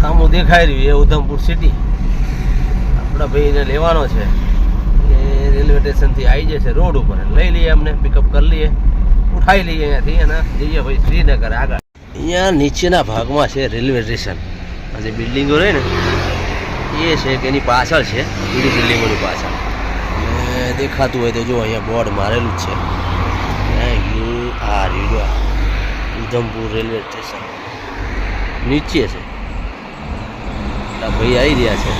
સામું દેખાઈ રહ્યું એ ઉધમપુર સિટી આપણા ભાઈને લેવાનો છે. એ રેલવે સ્ટેશનથી આવી જશે રોડ ઉપર. લઈ લઈએ અમને પિકઅપ કરી લઈએ. ઉઠાવી લઈએ અહીંયાથી અને જઈએ ભાઈ શ્રીનગર આગળ. અહીંયા નીચેના ભાગમાં છે રેલવે સ્ટેશન જે બિલ્ડિંગો રહે ને, એ છે કે એની પાછળ છે, બીજી બિલ્ડિંગોની પાછળ. દેખાતું હોય તો જો અહીંયા બોર્ડ મારેલું જ છે. U R U Udhampur railway station નીચે છે. ભાઈ આવી રહ્યા છે.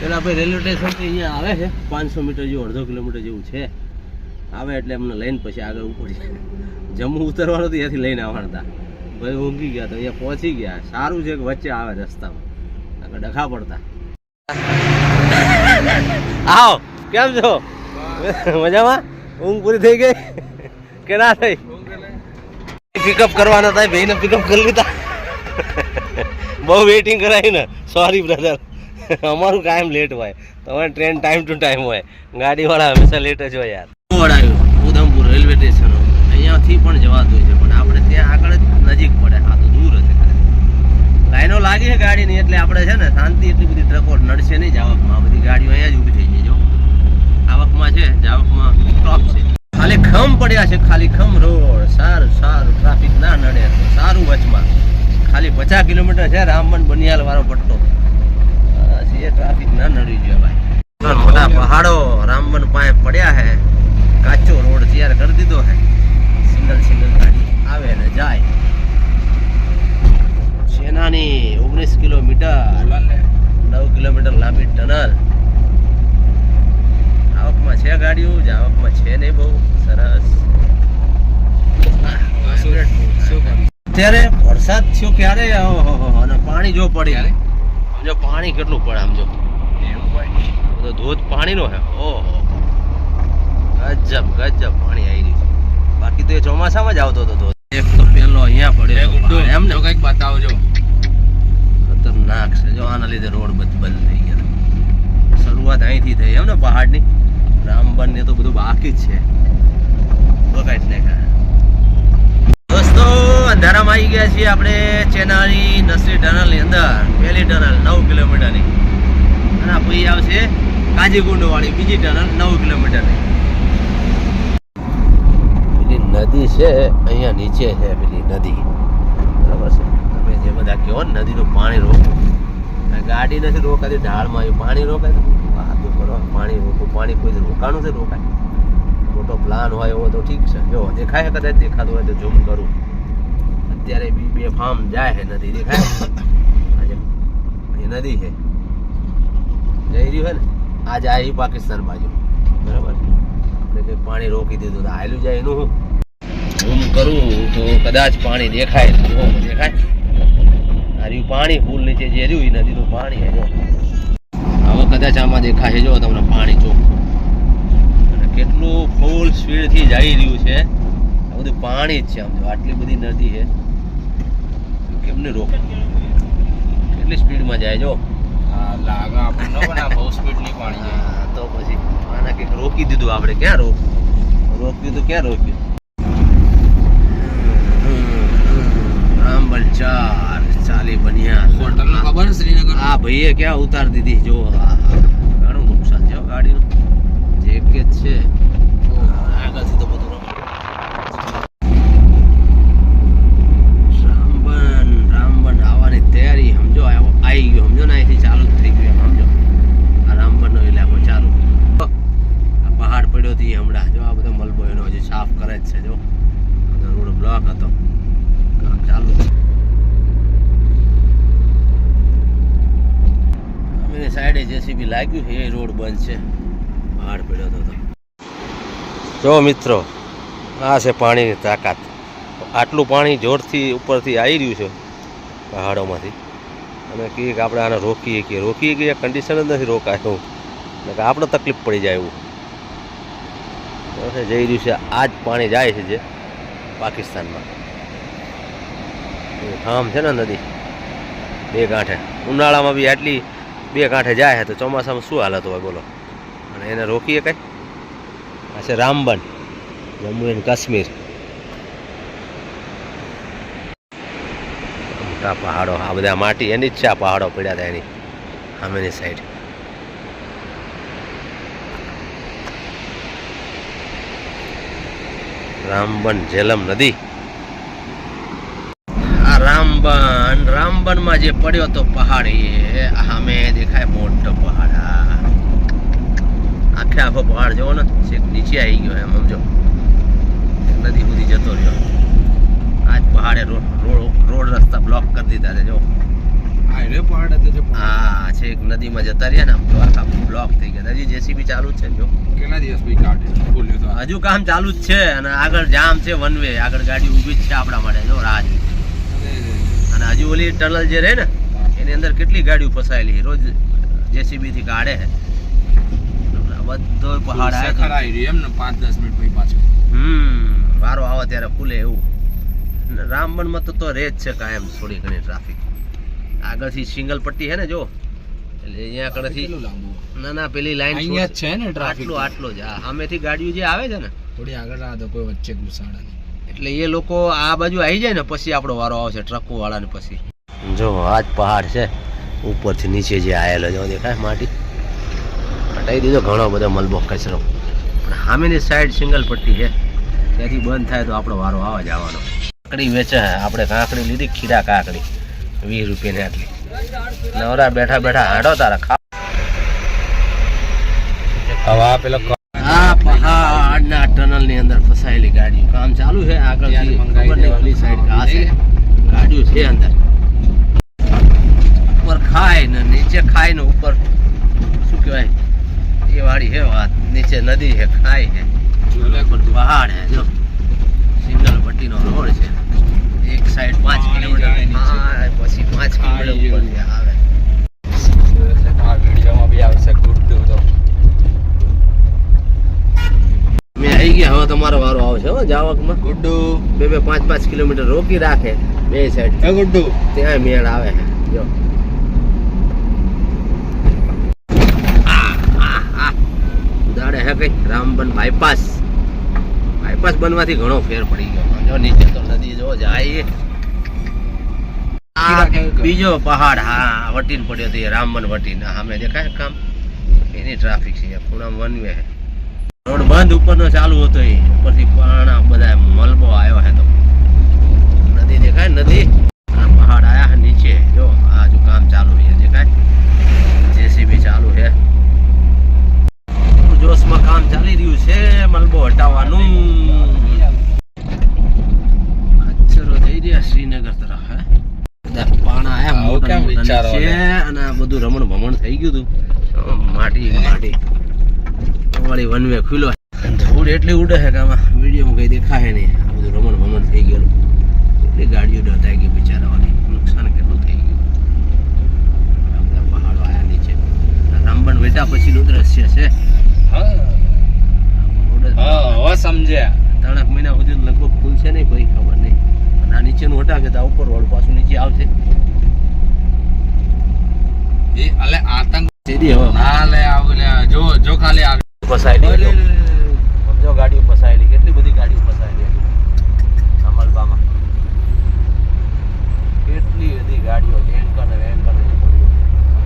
પેલા આપણે રેલવે સ્ટેશનથી અહીંયા આવે છે. પાંચસો મીટર જેવું અડધો કિલોમીટર જેવું છે. આવે એટલે એમને લઈને પછી આગળ ઉપડી જમ્મુ ઉતરવાનું હતું ત્યાંથી લઈને આવવાના હતા. ભાઈ ઊંઘી ગયા તો અહીંયા પહોંચી ગયા. સારું છે કે વચ્ચે આવે રસ્તામાં. આગળ ડખા પડતા. આવો કેમ છો? મજામાં? ઊંઘ પૂરી થઈ ગઈ? કે ના થઈ? પિકઅપ કરવાના હતા ભાઈને પિકઅપ કરી લીધા. બહુ વેઇટિંગ કરાવી ને. સોરી બ્રધર અમારું કાયમ લેટ હોય. તમારી ટ્રેન ટાઈમ ટુ ટાઈમ હોય. ગાડીવાળા હંમેશા લેટ જ હોય યાર. વળાયું ઉધમપુર રેલવે સ્ટેશન અહીંયાથી પણ જવાતું હોય છે, પણ આપણે ત્યાં આગળ જ નજીક પડે. હા, તો દૂર હશે લાઈનો લાગી છે ગાડીની, એટલે આપણે છે ને શાંતિ એટલી બધી ટ્રકો નડશે નહીં. જાવકમાં આ બધી ગાડીઓ અહીંયા જ ઊભી થઈ જાય જો. આવકમાં છે, જાવકમાં સ્ટોપ છે. ખાલી ખમ પડ્યા છે, ખાલી ખમ રોડ, સારું સારું, ટ્રાફિક ના નડે સારું વચમાં. ખાલી પચાસ કિલોમીટર છે, રામબન બનિયાલ વાળો પટ્ટો. એ ટ્રાફિક ના નડી જોઈએ ભાઈ મોટા પહાડો રામબન પાસે પડ્યા છે કાચો રોડ તૈયાર કરી દીધો છે સિંગલ સિંગલ ગાડી આવે ને જાય સેનાની ઓગણીસ કિલોમીટર નવ કિલોમીટર લાંબી ટનલ આવકમાં છે ગાડીઓ જ આવકમાં છે નહીં બહુ સરસ અત્યારે વરસાદ થયો ક્યારે? અને પાણી જો પડી. જો પાણી કેટલું પડે આમ જો. બધો ધોધ પાણીનો હે ઓહો ગજબ ગજબ પાણી આવી રહ્યું છે. બાકી તો એ ચોમાસામાં જ આવતો હતો ધોધ. એક તો પેલો અહીંયા પડ્યો એમ ને કંઈક બતાવજો. ખતરનાક છે. જો આના લીધે રોડ બંધ થઈ ગયા. શરૂઆત અહીંથી થઈ. એમ ને પહાડની? રામબન ને તો બધું બાકી જ છે. બગાડ નાખ્યા દોસ્તો અંધારામાં આવી ગયા છીએ આપણે ચેનાની નસરી ટનલની અંદર. પહેલી ટનલ નવ કિલોમીટરની. અને પછી આવશે કાજીકુંડ વાળી બીજી ટનલ નવ કિલોમીટરની. પેલી નદી છે, અહીંયા નીચે છે પેલી નદી. બરાબર છે? તમે જે બધા કહો ને, નદીનું પાણી રોકવું ગાડી નથી રોકાતી, ઢાળમાં એ પાણી રોકાય તો કરો? પાણી રોકવું, પાણી કોઈ રોકાણું છે રોકાય? મોટો પ્લાન હોય એવો તો ઠીક છે. જો દેખાય કદાચ દેખાતું હોય તો ઝૂમ કરું. અત્યારે બી ફાર્મ જાય હે નદી દેખાય આજે એ નદી છે. જઈ રહ્યું છે ને? આ આવી પાકિસ્તાન બાજુ. બરાબર? એટલે પાણી રોકી દીધું તો જાય એનું હું કરું તો કદાચ પાણી દેખાય દેખાય. આર્યું પાણી, પુલ નીચે જે રહ્યું, એ નદીનું પાણી જો. હવે કદાચ આમાં દેખાય જો, તમને પાણી ચોખ્ખું કેટલું ફૂલ સ્પીડથી જઈ રહ્યું છે. આ બધું પાણી જ છે, આમ આટલી બધી નદી છે. કેમને રોક. કેટલી સ્પીડમાં જાય જો? લાગે આપણને પણ આ બહુ સ્પીડની પાણી જાય. તો પછી આના કંઈક રોકી દીધું આપણે. ક્યાં રોક રોક્યું તો ક્યાં રોક્યું? રામબલ ચાર ચાલી બન્યા. હોટલ ખબર શ્રીનગર આ ભાઈએ ક્યાં ઉતાર દીધી? જો આ, આ. ઘણું નુકસાન છે હો ગાડીનું જે કે છે આગળથી તો બધું રામબન રામબન આવવાની તૈયારી સમજો આવો- આવી ગયો સમજો ને અહીંથી ચાલુ જ થઈ ગયું એમ સમજો આ રામબનનો ઇલાકો ચાલુ આ પહાડ પડ્યો હતી હમણાં જો આ બધો મલબો એનો હજી સાફ કરે જ છે જો રોડ બ્લોક હતો કામ ચાલુ છે અમે સાઈડે જેસીબી લાગ્યું છે એ રોડ બંધ છે. પહાડ પડ્યો હતો જો મિત્રો, આ છે પાણીની તાકાત. આટલું પાણી જોરથી ઉપરથી આવી રહ્યું છે પહાડોમાંથી. અને કહીએ કે આપણે આને રોકીએ કે રોકીએ કે કન્ડિશન જ નથી રોકાય. એટલે કે આપણે તકલીફ પડી જાય એવું. જઈ રહ્યું છે આ જ પાણી જાય છે જે પાકિસ્તાનમાં. ખામ છે ને નદી. બે કાંઠે ઉનાળામાં બી આટલી બે કાંઠે જાય છે, તો ચોમાસામાં શું હાલત હોય બોલો? અને એને રોકીએ કઈ? આ છે રામબન, જમ્મુ એન્ડ કાશ્મીર. મોટા પહાડો, આ બધા માટી, એની જ છે આ પહાડો પડ્યા હતા એની, સામેની સાઈડ રામબન, ઝેલમ નદી આ રામબન રામબનમાં જે પડ્યો તો પહાડ એ સામે દેખાય મોટો પહાડ. આખે આખો પહાડ જોવો ને છેક નીચે આવી ગયો એમ સમજો. નદી સુધી જતો રહ્યો. આજ પહાડે રોડ રોડ રસ્તા બ્લોક કરી દીધા છે જો. જે આ છેક નદીમાં જતા રહ્યા ને આમ તો આખા બ્લોક થઈ ગયા. હજી જેસીબી ચાલુ જ છે જો. કેટલા દિવસ પછી કાઢે? ખોલ્યો તો. હજુ કામ ચાલુ જ છે અને આગળ જામ છે વન વે આગળ ગાડી ઊભી જ છે આપણા માટે જો રાહ જોઈ. અને હજુ ઓલી ટનલ જે રહે ને એની અંદર કેટલી ગાડીઓ ફસાયેલી રોજ જેસીબી થી કાઢે છે. બધો પહાડ આવ્યો. એમ ને પાંચ દસ મિનિટ પછી પાછું. હમ વારો આવે ત્યારે ખુલે એવું. રામબનમાં તો તો રેજ છે કાયમ થોડી ઘણી ટ્રાફિક. આગળથી સિંગલ પટ્ટી હે ને જો. એટલે અહીંયા કેટલું ના ના પેલી લાઈન અહીંયા છે ને ટ્રાફિક આટલો આટલો જ. આ સામેથી ગાડીઓ જે આવે છે ને. થોડી આગળ રાહ કોઈ વચ્ચે ઘુસાડા એટલે એ લોકો આ બાજુ આવી જાય ને, પછી આપણો વારો આવશે, ટ્રકો વાળાને પછી. જો આ પહાડ છે. ઉપરથી નીચે જે આવેલો જો દેખાય માટી? હટાવી દીધો ઘણો બધો મલબો કચરો. પણ સામેની સાઈડ સિંગલ પટ્ટી છે. ત્યાંથી બંધ થાય તો આપણો વારો આવા જ આવવાનો. કાકડી વેચે, આપણે કાંકડી લીધી, ખીરા કાકડી. વીસ રૂપિયાની આટલી. નવરા બેઠા બેઠા હાડો તારા ખા હવા પેલો આ પહાડના ટનલની અંદર ફસાયેલી ગાડીઓ. કામ ચાલુ છે આગળ ખબર નહીં ઓલી સાઈડ ઘાસ છે ગાડીઓ છે અંદર. ઉપર ખાય ને નીચે ખાય ને ઉપર શું કહેવાય? એ વાળી છે વાત. નીચે નદી છે ખાય છે. પહાડ છે જો. સિંગલ ભટ્ટીનો રોડ છે. એક સાઈડ પાંચ કિલોમીટર. હા, પછી પાંચ કિલોમીટર ઉપર આવે આ વિડીયોમાં બી આવશે ગુડ તો મેં આવી ગયા હવે તમારો વારો આવશે હો જાવકમાં. ગુડ્ડુ. બે બે પાંચ પાંચ કિલોમીટર રોકી રાખે બે સાઈડ એ ગુડ્ડુ. ત્યાં મેળ આવે. જો. ઉદાડે હે કઈ રામબન બાયપાસ બાયપાસ બનવાથી ઘણો ફેર પડી ગયો. જો નીચે તો નદી જો જાય. બીજો પહાડ હા વટીન પડ્યો હતો રામબન વટીન. સામે દેખાય કામ? એની ટ્રાફિક છે ખૂણા વન વે રોડ બંધ ઉપરનો ચાલુ હતો એ. ઉપરથી પાણા બધા મલબો આવ્યો છે તો નદી દેખાય નદી? આ પહાડ આયા નીચે. જો આ જો કામ ચાલુ છે દેખાય? જેસીબી ચાલુ છે. જોશમાં કામ ચાલી રહ્યું છે મલબો હટાવવાનું. અચ્છરો જઈ રહ્યા શ્રીનગર તરફ હે? પાણા આયા મોટા ને? અને આ બધું રમણ ભમણ થઈ ગયું હતું. માટી માટી. વાળી વન વે ખુલ્લો ધૂળ એટલી ઉડે છે કે આમાં વિડીયોમાં કંઈ દેખાય નહીં. આ બધું રમણ ભમણ થઈ ગયેલું એટલી ગાડીઓ ડટાઈ ગઈ બિચારાવાની નુકસાન કેટલું થઈ ગયું. આ બધા પહાડો આયા નીચે. આ વેટા પછીનું દ્રશ્ય છે. હા. રોડ જ હા હવે સમજ્યા ત્રણેક મહિના સુધી લગભગ ખુલશે નહીં કોઈ ખબર નહીં. અને આ નીચેનું હટાવે તો ઉપર રોડ પાછું નીચે આવશે. એ અલે આતંક. સીધી હવે ના લે આવું લે. જો જો ખાલી આવી ફસાયેલી સમજો ગાડીઓ ફસાયેલી. કેટલી બધી ગાડીઓ ફસાયેલી અમલબામાં કેટલી બધી ગાડીઓ ટેન્કર ને વેન્કર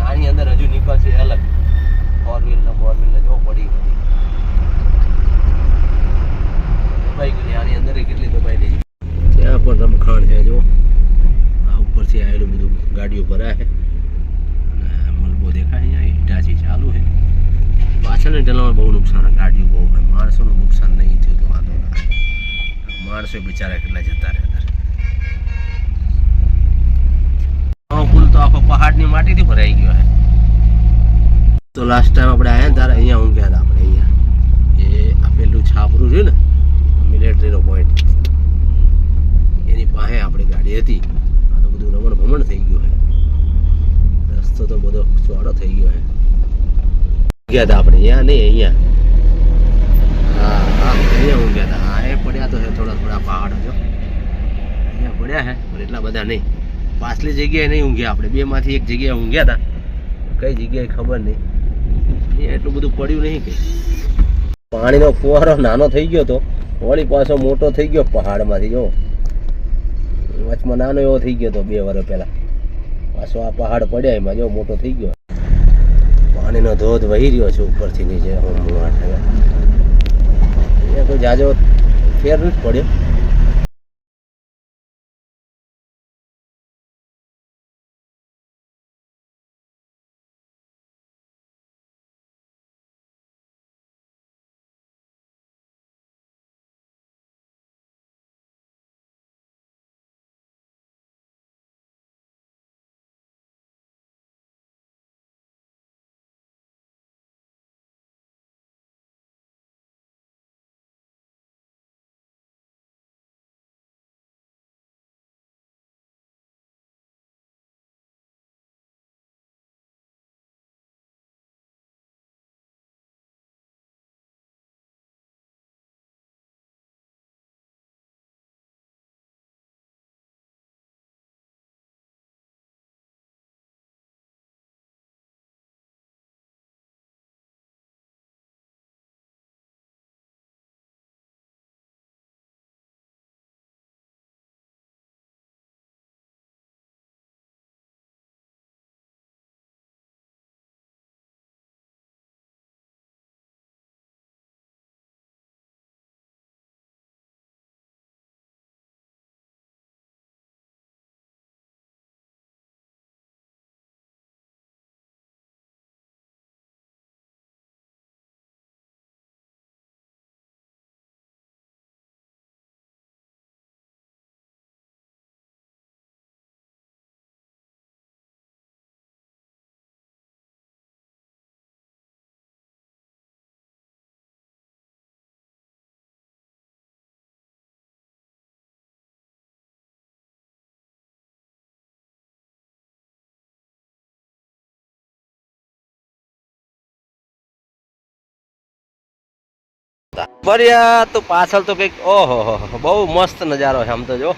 આની અંદર હજુ નીકળશે અલગ. ફોર વ્હીલ ને ફોર વ્હીલ ને જો પડી બધી દબાઈ ગઈ આની અંદર ય કેટલી દબાઈ ગઈ ત્યાં પણ રમખાણ છે જો આ ઉપરથી આવેલું બધું ગાડીઓ ભરાય છે અને મલબો દેખાય અહીંયા હિટાચી ચાલુ છે પાછળની બહુ નુકસાન ગાડીઓ બહુ હોય. માણસોનું નુકસાન નહીં થયું તો વાંધો ના માણસો બિચારા કેટલા જતા રહે અંદર નવો પુલ તો આખો પહાડની માટીથી ભરાઈ ગયો હે. તો લાસ્ટ ટાઈમ આપણે આવ્યા ત્યારે અહીંયા ઊંઘ્યા હતા આપણે અહીંયા. એ આ પેલું છાપરું રહ્યું ને મિલિટરીનો પોઈન્ટ એની પાસે આપણી ગાડી હતી આ તો બધું રમણ ભમણ થઈ ગયું છે રસ્તો તો બધો ચોડો થઈ ગયો છે ગયા હતા આપણે. અહીંયા નહીં, અહીંયા. હા હા, અહીંયા ઊંઘ્યા હતા હા એ પડ્યા તો છે થોડા થોડા પહાડો જો. અહીંયા પડ્યા હે, પણ એટલા બધા નહીં. પાછલી જગ્યાએ નહીં ઊંઘ્યા આપણે. બે માંથી એક જગ્યાએ ઊંઘ્યા હતા કઈ જગ્યાએ ખબર નહીં. એટલું બધું પડ્યું નહીં કઈ. પાણીનો ફુવારો નાનો થઈ ગયો તો, વળી પાછો મોટો થઈ ગયો પહાડમાંથી, જો. વચમાં નાનો એવો થઈ ગયો હતો બે વર્ષ પહેલા. પાછો આ પહાડ પડ્યા એમાં, જો, મોટો થઈ ગયો. પાણીનો ધોધ વહી રહ્યો છે ઉપરથી નીચે એ કોઈ જાજો ફેર નથી પડ્યો. બરિયા તો પાછળ તો કંઈક ઓહો બહુ મસ્ત નજારો છે આમ તો જો.